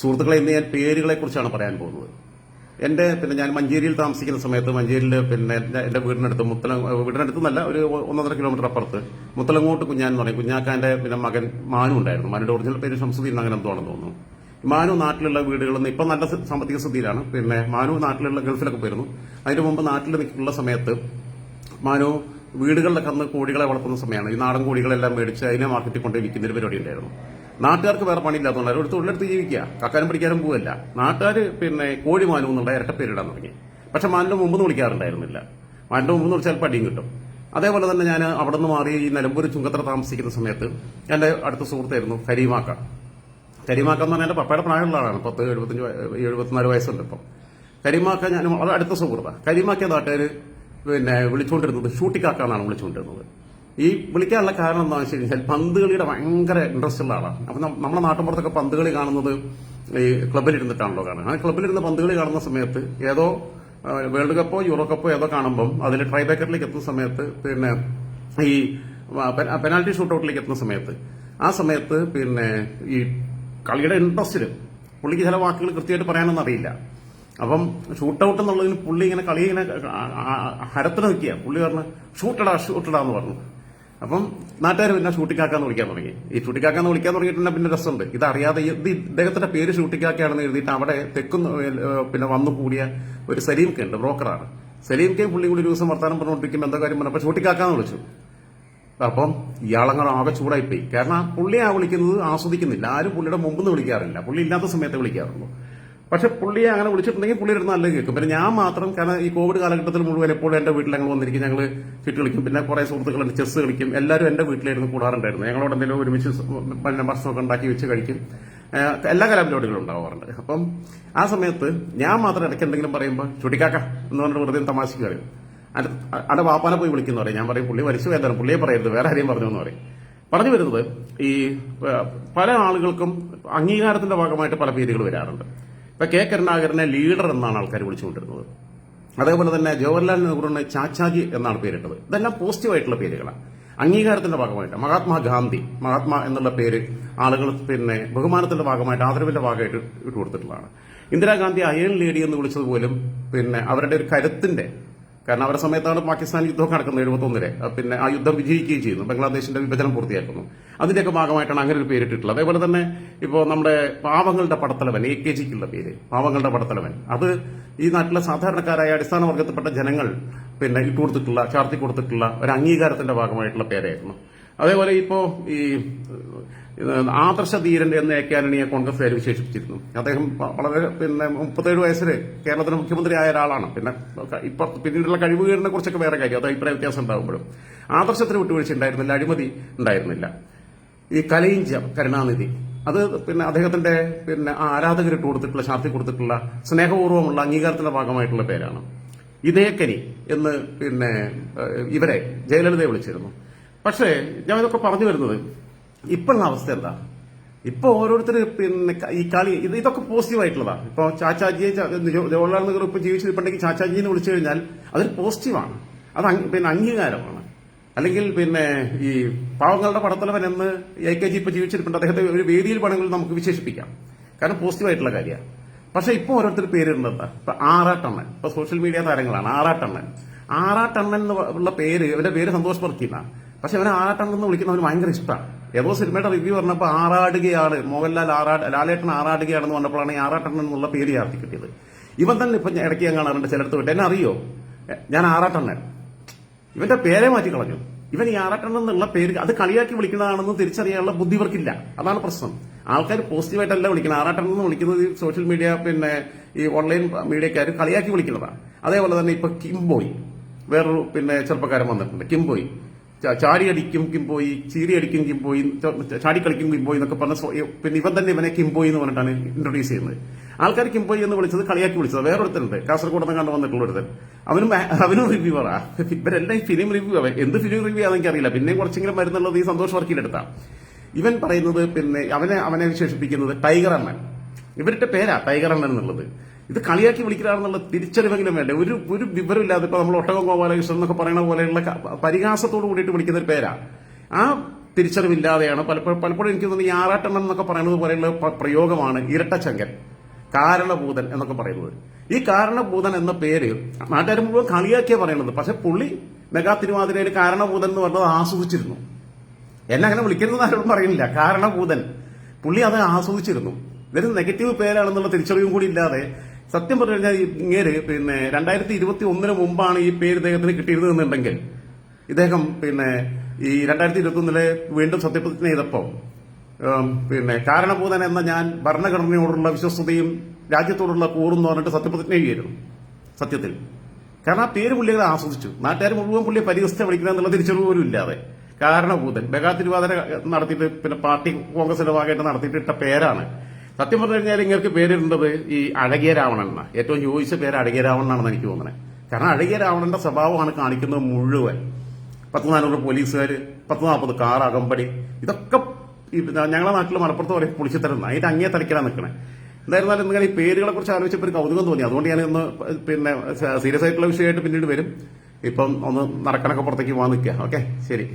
സുഹൃത്തുക്കളെ ഇന്ന് ഞാൻ പേരുകളെ കുറിച്ചാണ് പറയാൻ പോകുന്നത്. എന്റെ പിന്നെ ഞാൻ മഞ്ചേരിയിൽ താമസിക്കുന്ന സമയത്ത് മഞ്ചേരിയിൽ പിന്നെ എന്റെ വീടിനടുത്ത് മുത്തല വീടിനടുത്തുനിന്നല്ല നല്ല ഒരു ഒന്നൊന്നര കിലോമീറ്റർ അപ്പുറത്ത് മുത്തലങ്ങോട്ട് കുഞ്ഞാൻ എന്ന് പറയും. കുഞ്ഞാക്കാന്റെ പിന്നെ മകൻ മാനു ഉണ്ടായിരുന്നു. മാനുടെ ഒറിജിനൽ പേര് ശംസുദ്ദീൻ അങ്ങനെ എന്തോണെന്ന് തോന്നുന്നു. മാനു നാട്ടിലുള്ള വീടുകളിൽ നിന്ന് ഇപ്പം നല്ല സാമ്പത്തിക സ്ഥിതിയിലാണ്. പിന്നെ മാനു നാട്ടിലുള്ള ഗൾഫിലൊക്കെ പോയിരുന്നു. അതിന് മുമ്പ് നാട്ടിൽ നിൽക്കുന്ന സമയത്ത് മാനു വീടുകളിലൊക്കെ അന്ന് കോഴികളെ വളർത്തുന്ന സമയമാണ്. ഈ നാടൻ കോഴികളെല്ലാം മേടിച്ച് അതിനെ മാർക്കറ്റിൽ കൊണ്ടുപോയി വിൽക്കുന്ന ഒരു പരിപാടി ഉണ്ടായിരുന്നു. നാട്ടുകാർക്ക് വേറെ പണിയില്ലാത്തതുകൊണ്ട്. അവരുടെ തൊഴിലെടുത്ത് ജീവിക്കുക. കക്കാനും പിടിക്കാനും പോവല്ല. നാട്ടുകാർ പിന്നെ കോഴി മാനു എന്നുള്ള ഇരട്ടപ്പേരിടാൻ തുടങ്ങി. പക്ഷെ മാനിന്റെ മുമ്പ് വിളിക്കാറുണ്ടായിരുന്നില്ല. മാനിന്റെ മുമ്പ് വിളിച്ചാൽ പടിയും കിട്ടും. അതേപോലെ തന്നെ ഞാൻ അവിടെ നിന്ന് മാറി ഈ നിലമ്പൂർ ചുങ്കത്ര താമസിക്കുന്ന സമയത്ത് എന്റെ അടുത്ത സുഹൃത്തായിരുന്നു കരീമാക്ക. കരിമാക്ക എന്ന് പറഞ്ഞാൽ പപ്പയുടെ പ്രായമുള്ള ആളാണ്. പത്ത് എഴുപത്തഞ്ച് എഴുപത്തിനാല് വയസ്സുണ്ട് ഇപ്പം. കരിമാക്ക ഞാൻ വളരെ അടുത്ത സുഹൃത്താണ് കരിമാക്ക നാട്ടുകാർ പിന്നെ വിളിച്ചുകൊണ്ടിരുന്നത് ഷൂട്ടിക്കാക്ക എന്നാണ് വിളിച്ചുകൊണ്ടിരുന്നത് ഈ വിളിക്കാനുള്ള കാരണം എന്താണെന്ന് വെച്ച് കഴിഞ്ഞാൽ പന്ത് കളിയുടെ ഭയങ്കര ഇൻട്രസ്റ്റ് ഉള്ള ആളാണ്. അപ്പം നമ്മുടെ നാട്ടിൻപുറത്തൊക്കെ പന്ത് കളി കാണുന്നത് ഈ ക്ലബിലിരുന്നിട്ടാണല്ലോ കാണുന്നത് ആ ക്ലബിലിരുന്ന് പന്ത് കളി കാണുന്ന സമയത്ത് ഏതോ വേൾഡ് കപ്പോ യൂറോ കപ്പോ ഏതോ കാണുമ്പം അതിൽ ട്രൈ ബേക്കറിലേക്ക് എത്തുന്ന സമയത്ത് പിന്നെ ഈ പെന- പെനാൽറ്റി ഷൂട്ടൌട്ടിലേക്ക് എത്തുന്ന സമയത്ത് ആ സമയത്ത് പിന്നെ ഈ കളിയുടെ ഇൻട്രസ്റ്റിൽ പുള്ളിക്ക് ചില വാക്കുകൾ കൃത്യമായിട്ട് പറയാനൊന്നും അറിയില്ല. അപ്പം ഷൂട്ട് ഔട്ട് എന്നുള്ളതിന് പുള്ളി ഇങ്ങനെ കളി ഇങ്ങനെ ഹരത്തിന് നിൽക്കുക പുള്ളി പറഞ്ഞു ഷൂട്ടടാ ഷൂട്ടടാ എന്ന് പറഞ്ഞു. അപ്പം നാട്ടുകാർ പിന്നെ ഷൂട്ടിക്കാക്കാന്ന് വിളിക്കാൻ തുടങ്ങി. ഈ ഷൂട്ടിക്കാക്കാന്ന് വിളിക്കാൻ തുടങ്ങിയിട്ടുണ്ടെങ്കിൽ പിന്നെ രസമുണ്ട്. ഇതറിയാതെ ഇത് ഇദ്ദേഹത്തിന്റെ പേര് ഷൂട്ടിക്കാക്കയാണെന്ന് എഴുതിയിട്ട് അവിടെ തെക്കുന്ന പിന്നെ വന്നു കൂടിയ ഒരു സലീം കെ ഉണ്ട് ബ്രോക്കറാണ്. സലീം കെ പുള്ളി കൂടി ഒരു ദിവസം വർത്താനം പറഞ്ഞുകൊണ്ടിരിക്കുമ്പോൾ എന്താ കാര്യം പറഞ്ഞപ്പോൾ ഷൂട്ടിക്കാക്കാന്ന് വിളിച്ചു. അപ്പം ഇയാളങ്ങനെ ആകെ ചൂടായിപ്പോയി. കാരണം പുള്ളിയെ വിളിക്കുന്നത് ആസ്വദിക്കുന്നില്ല. ആരും പുള്ളിയുടെ മുമ്പ് നിന്ന് വിളിക്കാറില്ല. പുള്ളി ഇല്ലാത്ത സമയത്ത് വിളിക്കാറുള്ളൂ. പക്ഷെ പുള്ളിയെ അങ്ങനെ വിളിച്ചിട്ടുണ്ടെങ്കിൽ പുള്ളി ഇരുന്ന് നല്ല കേൾക്കും. പിന്നെ ഞാൻ മാത്രം കാരണം ഈ കോവിഡ് കാലഘട്ടത്തിൽ മുഴുവൻ എപ്പോഴും എന്റെ വീട്ടിൽ ഞങ്ങൾ വന്നിരിക്കും. ഞങ്ങൾ ചുറ്റി കളിക്കും. പിന്നെ കുറെ സുഹൃത്തുക്കളുണ്ട് ചെസ്സ് കളിക്കും. എല്ലാവരും എന്റെ വീട്ടിലായിരുന്നു കൂടാറുണ്ടായിരുന്നു ഞങ്ങളോട് എന്തെങ്കിലും ഒരുമിച്ച് പിന്നെ ഭക്ഷണമൊക്കെ ഉണ്ടാക്കി വെച്ച് കഴിക്കും. എല്ലാ കലാപരിപാടികളും ഉണ്ടാവാറുണ്ട്. അപ്പം ആ സമയത്ത് ഞാൻ മാത്രം ഇടയ്ക്ക് എന്തെങ്കിലും പറയുമ്പോൾ ചുട്ടിക്കാക്ക എന്ന് പറഞ്ഞിട്ട് വെറുതെ തമാശക്ക് പറയും. അവിടെ വാപ്പാനെ പോയി വിളിക്കുന്ന പറയും. ഞാൻ പറയും പുള്ളി വലിച്ചു വേദന പുള്ളിയെ പറയരുത്. വേറെ ആരെയും പറഞ്ഞു എന്ന് പറയും. പറഞ്ഞു വരുന്നത് ഈ പല ആളുകൾക്കും അംഗീകാരത്തിന്റെ ഭാഗമായിട്ട് പല പേരുകൾ വരാറുണ്ട്. ഇപ്പൊ കെ കരുണാകരനെ ലീഡർ എന്നാണ് ആൾക്കാർ വിളിച്ചുകൊണ്ടിരുന്നത്. അതേപോലെ തന്നെ ജവഹർലാൽ നെഹ്റുവിന് ചാച്ചാജി എന്നാണ് പേരിട്ടത്. ഇതെല്ലാം പോസിറ്റീവായിട്ടുള്ള പേരുകളാണ്. അംഗീകാരത്തിന്റെ ഭാഗമായിട്ട് മഹാത്മാഗാന്ധി മഹാത്മാ എന്നുള്ള പേര് ആളുകൾ പിന്നെ ബഹുമാനത്തിന്റെ ഭാഗമായിട്ട് ആദരവിന്റെ ഭാഗമായിട്ട് ഇട്ട് കൊടുത്തിട്ടുള്ളതാണ്. ഇന്ദിരാഗാന്ധി അയൺ ലേഡി എന്ന് വിളിച്ചത് പോലും പിന്നെ അവരുടെ ഒരു കരുത്തിന്റെ കാരണം അവരുടെ സമയത്താണ് പാകിസ്ഥാൻ യുദ്ധമൊക്കെ നടക്കുന്നത് എഴുപത്തൊന്നിലെ. പിന്നെ ആ യുദ്ധം വിജയിക്കുകയും ചെയ്യുന്നു. ബംഗ്ലാദേശിന്റെ വിഭജനം പൂർത്തിയാക്കുന്നു. അതിന്റെയൊക്കെ ഭാഗമായിട്ടാണ് അങ്ങനെ ഒരു പേരിട്ടിട്ടുള്ളത് അതേപോലെ തന്നെ ഇപ്പോൾ നമ്മുടെ പാവങ്ങളുടെ പടത്തലവൻ എ കെ ജിക്കുള്ള പേര് പാവങ്ങളുടെ പടത്തലവൻ. അത് ഈ നാട്ടിലെ സാധാരണക്കാരായ അടിസ്ഥാന വർഗത്തിൽപ്പെട്ട ജനങ്ങൾ പിന്നെ ഇട്ടുകൊടുത്തിട്ടുള്ള ചാർത്തി കൊടുത്തിട്ടുള്ള ഒരു അംഗീകാരത്തിന്റെ ഭാഗമായിട്ടുള്ള പേരായിരുന്നു. അതേപോലെ ഇപ്പോ ഈ ആദർശ ധീരൻ എന്ന എ കെ ആന്റണിയെ വിശേഷിപ്പിച്ചിരുന്നു. അദ്ദേഹം വളരെ പിന്നെ മുപ്പത്തേഴ് വയസ്സിൽ കേരളത്തിന് മുഖ്യമന്ത്രി ആയ ഒരാളാണ്. പിന്നെ ഇപ്പൊ പിന്നീടുള്ള കഴിവുകേടിനെ കുറിച്ചൊക്കെ വേറെ കാര്യം. അത് അഭിപ്രായ വ്യത്യാസം ഉണ്ടാകുമ്പോഴും ആദർശത്തിന് വിട്ടുവീഴ്ച ഉണ്ടായിരുന്നില്ല അഴിമതി ഉണ്ടായിരുന്നില്ല. ഈ കലയിഞ്ച കരുണാനിധി അത് പിന്നെ അദ്ദേഹത്തിന്റെ പിന്നെ ആരാധകരിട്ട് കൊടുത്തിട്ടുള്ള ശാസ്തി കൊടുത്തിട്ടുള്ള സ്നേഹപൂർവമുള്ള അംഗീകാരത്തിന്റെ ഭാഗമായിട്ടുള്ള പേരാണ്. ഇതേക്കനി എന്ന് പിന്നെ ഇവരെ ജയലളിതയെ വിളിച്ചിരുന്നു. പക്ഷേ ഞാൻ ഇതൊക്കെ പറഞ്ഞു വരുന്നത് ഇപ്പോഴുള്ള അവസ്ഥ എന്താ? ഇപ്പൊ ഓരോരുത്തർ പിന്നെ ഈ കളി ഇത് ഇതൊക്കെ പോസിറ്റീവ് ആയിട്ടുള്ളതാണ് ഇപ്പൊ ചാച്ചാജിയെ ജവഹർലാൽ നെഹ്റു ഇപ്പൊ ജീവിച്ചിരിപ്പുണ്ടെങ്കിൽ ചാച്ചാജിയെ വിളിച്ചു കഴിഞ്ഞാൽ അതൊരു പോസിറ്റീവാണ്. അത് പിന്നെ അംഗീകാരമാണ്. അല്ലെങ്കിൽ പിന്നെ ഈ പാവങ്ങളുടെ പടത്തലവൻ എന്ന് എ കെ ജി ഇപ്പൊ ജീവിച്ചിരിപ്പുണ്ട്. അദ്ദേഹത്തെ ഒരു വേദിയിൽ വേണമെങ്കിൽ നമുക്ക് വിശേഷിപ്പിക്കാം. കാരണം പോസിറ്റീവായിട്ടുള്ള കാര്യമാണ്. പക്ഷെ ഇപ്പൊ ഓരോരുത്തർ പേരിടുന്നത് ഇപ്പൊ ആറാട്ടണ്ണൻ. ഇപ്പൊ സോഷ്യൽ മീഡിയ താരങ്ങളാണ് ആറാട്ടണ്ണൻ. ആറാട്ടണ്ണൻ എന്നുള്ള പേര് ഇവരുടെ പേര് സന്തോഷ് വർക്കിന്ന പക്ഷെ അവനെ ആറാട്ടെന്ന് എന്ന് വിളിക്കുന്നവന് ഭയങ്കര ഇഷ്ടമാണ് ഏതോ സിനിമയുടെ റിവ്യൂ പറഞ്ഞപ്പോൾ ആറാടുകയാണ് മോഹൻലാൽ ആറാട് ലാലേട്ടൻ ആറാടുകയാണെന്ന് പറഞ്ഞപ്പോഴാണ് ഈ ആറാട്ടൻ എന്നുള്ള പേര് ആർത്തി കിട്ടിയത്. ഇവൻ തന്നെ ഇപ്പം ഇടയ്ക്ക് ഞാൻ കാണാറുണ്ട് ചിലടത്ത് വിട്ട് എന്നെ അറിയോ? ഞാൻ ആറാട്ടണ്ണൻ. ഇവന്റെ പേരെ മാറ്റി കളഞ്ഞു. ഇവൻ ഈ ആറാട്ടണ്ണൻ എന്നുള്ള പേര് അത് കളിയാക്കി വിളിക്കുന്നതാണെന്ന് തിരിച്ചറിയാനുള്ള ബുദ്ധി ഇവർക്കില്ല. അതാണ് പ്രശ്നം. ആൾക്കാർ പോസിറ്റീവായിട്ടല്ല വിളിക്കുന്നത്. ആറാട്ടണ്ണൻ എന്ന് വിളിക്കുന്നത് ഈ സോഷ്യൽ മീഡിയ പിന്നെ ഈ ഓൺലൈൻ മീഡിയക്കാർ കളിയാക്കി വിളിക്കുന്നതാണ് അതേപോലെ തന്നെ ഇപ്പൊ കിംബോയ്. വേറൊരു പിന്നെ ചെറുപ്പക്കാരൻ വന്നിട്ടുണ്ട്. കിംബോയ്. ചാടിയടിക്കും കിംബോയി ചീറിയടിക്കും ചാടി ചാടിക്കളിക്കും കിംബോയി എന്നൊക്കെ പറഞ്ഞ പിന്നെ ഇവൻ തന്നെ ഇവനെ കിംബോയി എന്ന് പറഞ്ഞിട്ടാണ് ഇൻട്രൊഡ്യൂസ് ചെയ്യുന്നത്. ആൾക്കാർ കിംബോയി എന്ന് വിളിച്ചത് കളിയാക്കി വിളിച്ചത്. വേറെ വേറൊരുത്തരുണ്ട്. കാസർഗോഡ് കണ്ടു വന്നിട്ടുള്ള ഒരുത്തൻ. അവനും അവനും റിവ്യൂവറാ ഇവരെല്ലാം ഫിലിം റിവ്യൂ എന്ത് ഫിലിം റിവ്യൂ ആണെന്ന് എനിക്കറിയില്ല പിന്നെ കുറച്ചെങ്കിലും വരുന്നുള്ളത് ഈ സന്തോഷ് വർക്കിലെടുത്താം ഇവൻ പറയുന്നത് പിന്നെ അവനെ അവനെ വിശേഷിപ്പിക്കുന്നത് ടൈഗർ അണ്ണൻ. ഇവരുടെ പേരാ ടൈഗർ അണ്ണൻ എന്നുള്ളത്. ഇത് കളിയാക്കി വിളിക്കുകയാണെന്നുള്ള തിരിച്ചറിവെങ്കിലും വേണ്ടേ? ഒരു ഒരു വിവരമില്ലാതെ ഇപ്പൊ നമ്മൾ ഒട്ടകം ഗോപാലകൃഷ്ണൻ എന്നൊക്കെ പറയുന്ന പോലെയുള്ള പരിഹാസത്തോട് കൂടിയിട്ട് വിളിക്കുന്ന ഒരു പേരാണ് ആ തിരിച്ചറിവില്ലാതെയാണ് പലപ്പോഴും പലപ്പോഴും എനിക്ക് തോന്നുന്നു ഈ ആറാട്ടെണ്ണം എന്നൊക്കെ പറയുന്നത് പോലെയുള്ള പ്രയോഗമാണ് ഇരട്ടച്ചങ്കൻ കാരണഭൂതൻ എന്നൊക്കെ പറയുന്നത്. ഈ കാരണഭൂതൻ എന്ന പേര് നാട്ടുകാർ മുഴുവൻ കളിയാക്കിയാ പറയുന്നത്. പക്ഷെ പുള്ളി മെഗാ തിരുവാതിരയിൽ കാരണഭൂതൻ എന്ന് പറഞ്ഞത് ആസ്വദിച്ചിരുന്നു. എന്നെ അങ്ങനെ വിളിക്കരുതെന്ന് ആരോടും പറയുന്നില്ല. കാരണഭൂതൻ. പുള്ളി അത് ആസ്വദിച്ചിരുന്നു. ഇതൊരു നെഗറ്റീവ് പേരാണെന്നുള്ള തിരിച്ചറിവും കൂടി ഇല്ലാതെ സത്യം പറഞ്ഞു കഴിഞ്ഞാൽ ഇങ്ങേര് പിന്നെ രണ്ടായിരത്തി ഇരുപത്തി ഒന്നിന് മുമ്പാണ് ഈ പേര് ഇദ്ദേഹത്തിന് കിട്ടിയിരുന്നതെന്നുണ്ടെങ്കിൽ ഇദ്ദേഹം പിന്നെ ഈ രണ്ടായിരത്തി ഇരുപത്തി ഒന്നിലെ വീണ്ടും സത്യപ്രതിജ്ഞ ചെയ്തപ്പോൾ പിന്നെ കാരണഭൂതൻ എന്ന ഞാൻ ഭരണഘടനയോടുള്ള വിശ്വസ്തയും രാജ്യത്തോടുള്ള കൂറും എന്ന് പറഞ്ഞിട്ട് സത്യപ്രതിജ്ഞ ചെയ്യുമായിരുന്നു സത്യത്തിൽ. കാരണം ആ പേര് പുള്ളികളെ ആസ്വദിച്ചു. നാട്ടുകാർ മുഴുവൻ പുള്ളിയെ പരിഹസിച്ച വിളിക്കണം എന്നുള്ള തിരിച്ചറിവ് പോലും ഇല്ലാതെ കാരണഭൂതൻ ബഗാ തിരുവാതിര നടത്തിയിട്ട് പിന്നെ പാർട്ടി കോൺഗ്രസിന്റെ ഭാഗമായിട്ട് നടത്തിയിട്ട് ഇട്ട പേരാണ് സത്യം പറഞ്ഞു കഴിഞ്ഞാൽ ഇങ്ങൾക്ക് പേരിടേണ്ടത് ഈ അഴകിയ രാവണൻ എന്ന ഏറ്റവും ചോദിച്ച പേര് അഴകിയ രാവണൻ ആണെന്ന് എനിക്ക് തോന്നുന്നത് കാരണം അഴകിയ രാവണന്റെ സ്വഭാവമാണ് കാണിക്കുന്നത് മുഴുവൻ. പത്ത് നാനൂറ് പോലീസുകാർ പത്ത് നാൽപ്പത് കാർ അകമ്പടി ഇതൊക്കെ ഞങ്ങളുടെ നാട്ടിൽ മലപ്പുറത്ത് പറയും പൊളിച്ചിത്തരുന്ന അതിന്റെ അങ്ങേ തലക്കിലാണ് നിൽക്കണേ എന്തായിരുന്നാലും നിങ്ങൾ ഈ പേരുകളെ കുറിച്ച് ആലോചിച്ചപ്പോൾ ഒരു കൗതുകം തോന്നി. അതുകൊണ്ട് ഞാൻ പിന്നെ സീരിയസ് ആയിട്ടുള്ള വിഷയമായിട്ട് പിന്നീട് വരും. ഇപ്പം ഒന്ന് നടക്കണൊക്കെ പുറത്തേക്ക് പോകാൻ നിൽക്കുക ഓക്കെ? ശരി.